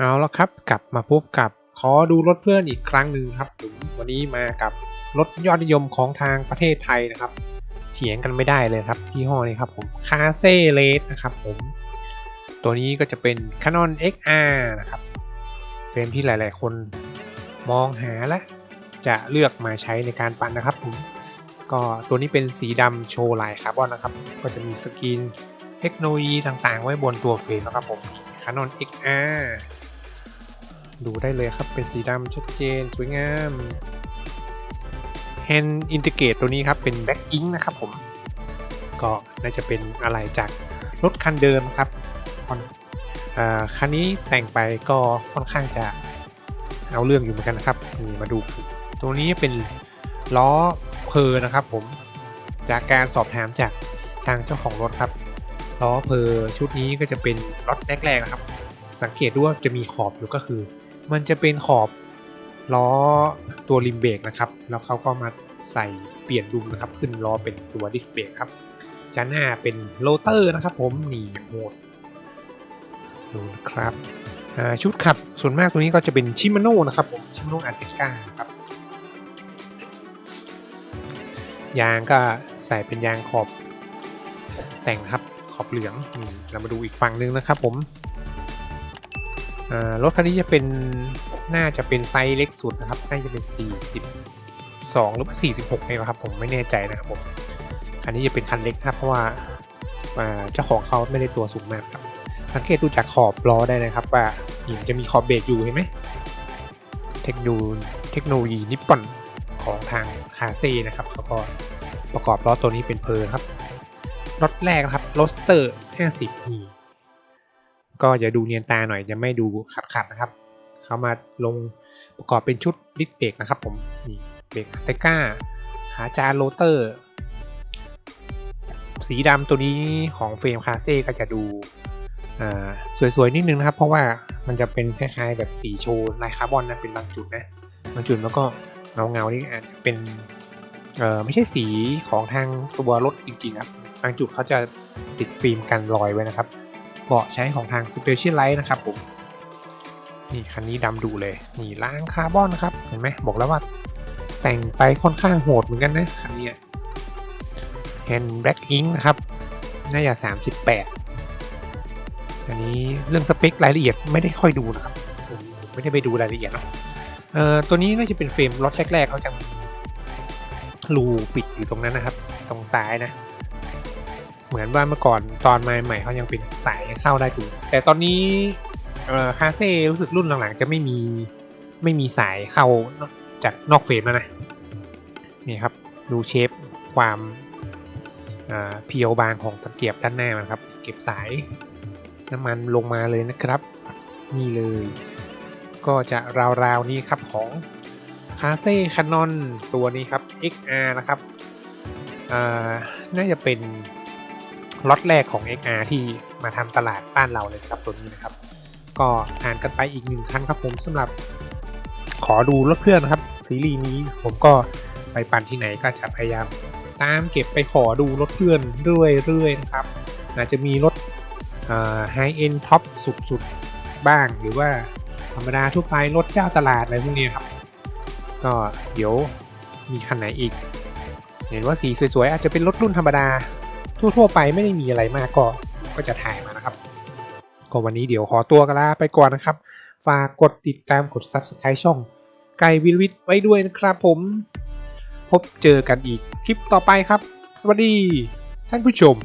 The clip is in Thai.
เอาและครับกลับมาพบกับขอดูรถเพื่อนอีกครั้งหนึ่งครับผมวันนี้มากับรถยอดนิยมของทางประเทศไทยนะครับ เถียงกันไม่ได้เลยครับยี่ห้อนี้ครับผมคาเซ่เลสนะครับผม ตัวนี้ก็จะเป็น Canon XR นะครับเฟรมที่หลาย ๆ คนมองหาและจะเลือกมาใช้ในการปั่นนะครับผมก็ตัวนี้เป็นสีดำโชว์ลายคาร์บอนนะครับ ก็จะมีสกรีนเทคโนโลยีต่าง ๆ ไว้บนตัวเฟรมนะครับผม Canon XR ดูได้เลยครับ เป็นสีดำชัดเจน สวยงาม Hand Integrate ตัวนี้ครับ เป็น Black Ink นะครับผม ก็น่าจะเป็นอะไรจากรถคันเดิมครับคันนี้แต่งไปก็ค่อนข้างจะเอาเรื่องอยู่เหมือนกันนะครับนี่มาดูตรงนี้เป็นล้อเพอนะครับผมจากการสอบถามจากทางเจ้าของรถครับล้อเพอชุดนี้ก็จะเป็นล็อตแรกๆนะครับ สังเกตดูว่าจะมีขอบอยู่ก็คือ มันจะเป็นขอบล้อตัวริมเบรกนะครับ แล้วเขาก็มาใส่เปลี่ยนดุมนะครับ ขึ้นล้อเป็นตัวดิสเบรกครับจานหน้าเป็นโรเตอร์นะครับ ผมนี่โหมดดูนะครับชุดขับส่วนมากตัวนี้ก็จะเป็นชิมาโน่นะครับผมชิมาโน่อาร์เทก้าครับยางก็ใส่เป็นยางขอบแต่งครับขอบเหลืองนี่เรามาดูอีกฝั่งหนึงนะครับผม รถคันนี้จะเป็นน่าจะเป็นไซส์เล็กสุดนะครับ น่าจะเป็น 42 หรือว่า46เองครับ ผมไม่แน่ใจนะครับผม คันนี้จะเป็นคันเล็กนะครับเพราะว่าเจ้าของเขาไม่ได้ตัวสูงมากครับ สังเกตดูจากขอบล้อได้นะครับ ว่านี่มันจะมีขอบเบรกอยู่เห็นไหมเทคโนเทคโนโลยีนิปปอนของทางคาเซ่นะครับเขาก็ประกอบล้อตัวนี้เป็นเพลนครับรถแรกนะครับโรสเตอร์ 50นี่ ก็อย่าดูเนียนตาหน่อยจะไม่ดูขัดๆนะครับ เขามาลงประกอบเป็นชุดดิสเบรกนะครับผมนี่เบรกไทก้าขาจานโรเตอร์ สีดำตัวนี้ของเฟรมคาเซ่ก็จะดูสวยๆนิดนึงนะครับ เพราะว่ามันจะเป็นคล้ายๆแบบสีโชว์ลายคาร์บอนนะเป็นบางจุดนะบางจุดแล้วก็เงาเงาๆนี่อาจจะเป็นไม่ใช่สีของทางตัวรถจริงๆครับบางจุดเขาจะติดฟิล์มกันรอยไว้นะครับ เบาะใช้ของทาง Specialized นะครับผมนี่คันนี้ดำดูเลยนี่ล้างคาร์บอนครับเห็นไหมบอกแล้วว่าแต่งไปค่อนข้างโหดเหมือนกันนะคันนี้แฮนด์แบล็กอิงนะครับ น่าจะ 38 อันนี้เรื่องสเปครายละเอียดไม่ได้ค่อยดูนะครับผมไม่ได้ไปดูรายละเอียดเนาะเอ่อตัวนี้น่าจะเป็นเฟรมล็อตแรกๆเขาจะรูปิดอยู่ตรงนั้นนะครับ ตรงซ้ายนะ เหมือนว่าเมื่อก่อนตอนใหม่ๆเขายังเป็นสายเข้าได้ถูกแต่ตอนนี้คาเซ่รู้สึกรุ่นหลังๆ จะไม่มีไม่มีสายเข้าจากนอกเฟรมแล้วนะนี่ครับดูเชฟความเพียวบางของตะเกียบด้านหน้ามันครับ เก็บสายน้ำมันลงมาเลยนะครับ นี่เลย ก็จะราวๆนี้ครับของคาเซ่คานอนตัวนี้ครับ XR นะครับน่าจะเป็น ล็อตแรกของ XR ที่มาทำตลาดบ้านเราเลยนะครับตัวนี้นะครับ ก็อ่านกันไปอีกหนึ่งครั้งครับผมสำหรับขอดูรถเพื่อนนะครับ ซีรีส์นี้ผมก็ไปปั่นที่ไหนก็จะพยายาม ตามเก็บไปขอดูรถเพื่อนเรื่อยๆนะครับอาจจะมีรถไฮเอ็นท็อปสุดๆ บ้างหรือว่าธรรมดาทั่วไปรถเจ้าตลาดอะไรพวกนี้ครับ ก็เดี๋ยวมีคันไหนอีก เห็นว่าสีสวยๆ อาจจะเป็นรถรุ่นธรรมดา ทั่วๆไปไม่ได้มีอะไรมากก็ก็จะถ่ายมานะครับ ก็วันนี้เดี๋ยวขอตัวกันลาไปก่อนนะครับ ฝากกดติดตามกด Subscribe ช่อง ไก่วิลวิทไว้ด้วยนะครับผม พบเจอกันอีกคลิปต่อไปครับ สวัสดีท่านผู้ชม